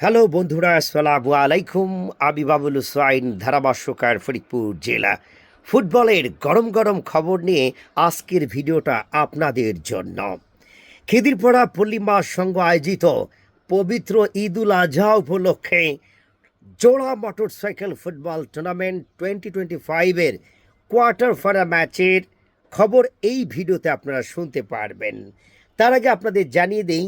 Hello বন্ধুরা, আসসালামু আলাইকুম। আমি বাবুল হুসাইন, ধারাভাষ্যকার ফরিদপুর জেলা। ফুটবলের গরম গরম খবর নিয়ে আজকের ভিডিওটা আপনাদের জন্য। খিদিরপাড়া পল্লিমা সংঘ আয়োজিত পবিত্র ঈদুল আজহা উপলক্ষে জোড়া motorcycle football tournament twenty twenty ফাইভের কোয়ার্টার ফাইনাল ম্যাচের খবর এই ভিডিওতে আপনারা শুনতে পারবেন। তার আগে আপনাদের জানিয়ে দিই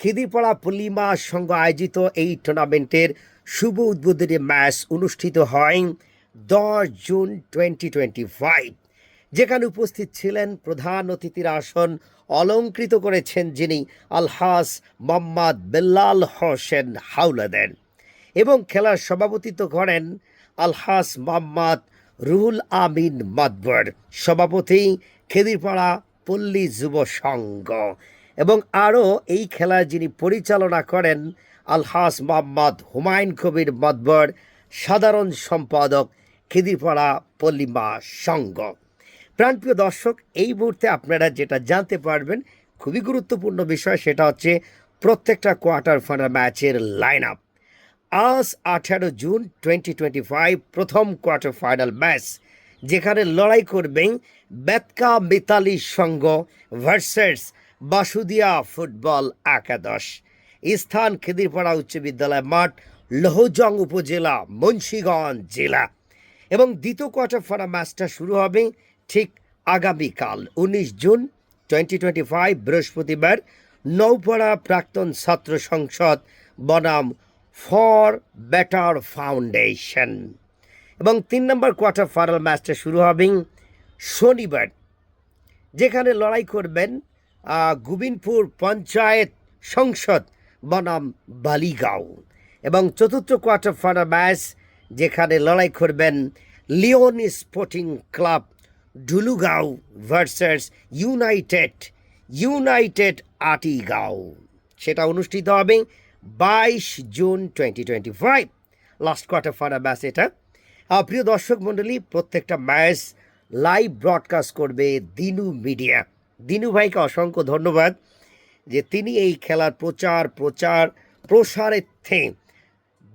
খিদিরপাড়া পল্লিমা সংঘ আয়োজিত এই টুর্নামেন্টের শুভ উদ্বোধনী ম্যাচ অনুষ্ঠিত হয় দশ জুন টোয়েন্টি টোয়েন্টি ফাইভ যেখানে উপস্থিত ছিলেন প্রধান অতিথির আসন অলঙ্কৃত করেছেন যিনি আলহাস মোহাম্মদ বেল্লাল হোসেন হাওলাদেন এবং খেলার সভাপতিত্ব করেন আলহাস মোহাম্মদ রুহুল আমিন মাদবর। সভাপতি খেদিরপাড়া পল্লী যুব সংঘ। এবং আরও এই খেলা যিনি পরিচালনা করেন, আলহাস মোহাম্মদ হুমায়ুন কবির মদবর সাধারণ সম্পাদক খিদিরপাড়া পল্লিমা সংঘ। প্রাণপ্রিয় দর্শক, এই মুহূর্তে আপনারা যেটা জানতে পারবেন, খুবই গুরুত্বপূর্ণ বিষয় সেটা হচ্ছে প্রত্যেকটা কোয়ার্টার ফাইনাল ম্যাচের লাইন আপ আজ আঠারো জুন টোয়েন্টি টোয়েন্টি ফাইভ প্রথম কোয়ার্টার ফাইনাল ম্যাচ, যেখানে লড়াই করবেন বেতকা মিতালি সংঘ ভার্সেস বাসুদিয়া ফুটবল একাদশ। স্থান খিদিরপাড়া উচ্চ বিদ্যালয় মাঠ, লহজং উপজেলা, মুন্সীগঞ্জ জেলা। এবং দ্বিতীয় কোয়ার্টার ফাইনাল ম্যাচটা শুরু হবে ঠিক আগামীকাল, উনিশ জুন টোয়েন্টি টোয়েন্টি ফাইভ বৃহস্পতিবার। নৌপাড়া প্রাক্তন ছাত্র সংসদ বনাম ফর বেটার ফাউন্ডেশন। এবং তিন নম্বর কোয়ার্টার ফাইনাল ম্যাচটা শুরু হবে শনিবার, যেখানে লড়াই করবেন গোবিন্দপুর পঞ্চায়েত সংসদ বনাম বালিগাঁও। এবং চতুর্থ কোয়ার্টার ফাইনাল ম্যাচ যেখানে লড়াই করবেন Leon sporting club Dulugaon versus united united Atigaon. সেটা অনুষ্ঠিত হবে বাইশ June twenty twenty five last quarter final match এটা প্রিয় দর্শক মণ্ডলী, প্রত্যেকটা ম্যাচ লাইভ ব্রডকাস্ট করবে দিনু মিডিয়া। দিনু ভাইকে অসংখ্য ধন্যবাদ যে তিনি এই খেলার প্রচার প্রচার প্রসারের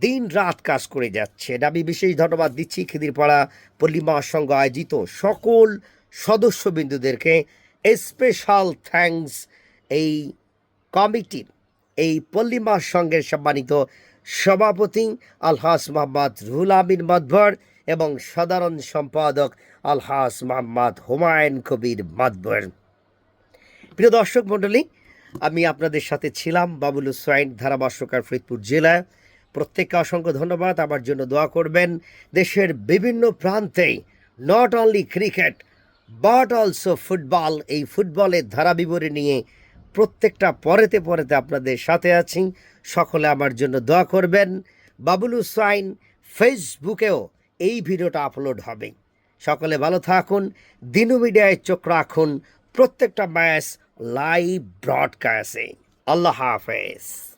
দিন রাত কাজ করে যাচ্ছে। এটা আমি বিশেষ ধন্যবাদ দিচ্ছি খিদিরপাড়া পল্লী মহাসংঘ আয়োজিত সকল সদস্যবিন্দুদেরকে। স্পেশাল থ্যাঙ্কস এই কমিটির, এই পল্লী মহাসংঘের সম্মানিত সভাপতি আলহাস মোহাম্মদ রুহুল আমিন মদভর এবং সাধারণ সম্পাদক আলহাস মোহাম্মদ হুমায়ুন কবির মাদবর প্রিয় দর্শক মণ্ডলী, আমি আপনাদের সাথে ছিলাম বাবুল হুসাইন, ধারাভাষ্যকার ফরিদপুর জেলায়। প্রত্যেককে অসংখ্য ধন্যবাদ। আমার জন্য দোয়া করবেন, দেশের বিভিন্ন প্রান্তে not only cricket but also football এই ফুটবলের ধারা বিবরী নিয়ে প্রত্যেকটা পরেতে পরেতে আপনাদের সাথে আছি। সকলে আমার জন্য দোয়া করবেন। বাবুল হুসাইন ফেসবুকেও এই ভিডিওটা আপলোড হবে। সকলে ভালো থাকুন, দিনু মিডিয়ায় চোখ রাখুন, প্রত্যেকটা ম্যাচ লাইভ ব্রডকাস্টে আল্লাহ হাফেজ